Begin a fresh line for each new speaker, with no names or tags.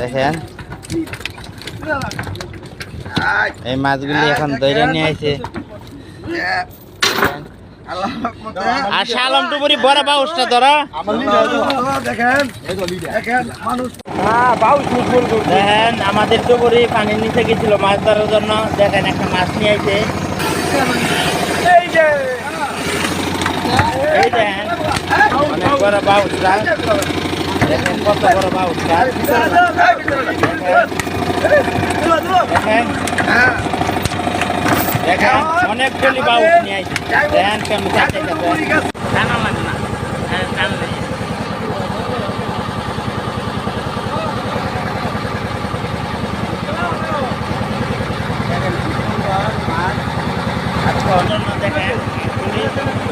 দেখেন। এই মাছগুলি এখন ধরে নিয়ে আইছে। আর
দেখেন,
আমাদের টুপুরি পানির নিচে গেছিল মাছ ধরার জন্য। দেখেন, একটা মাছ নিয়ে আইছে।
এই
দেখেন বড় বাউসটা। কত বড় বাউল দেখেন অনেকগুলি বাউল নিয়ে দেখেন কেমন চাকরি দেখেন দেখেন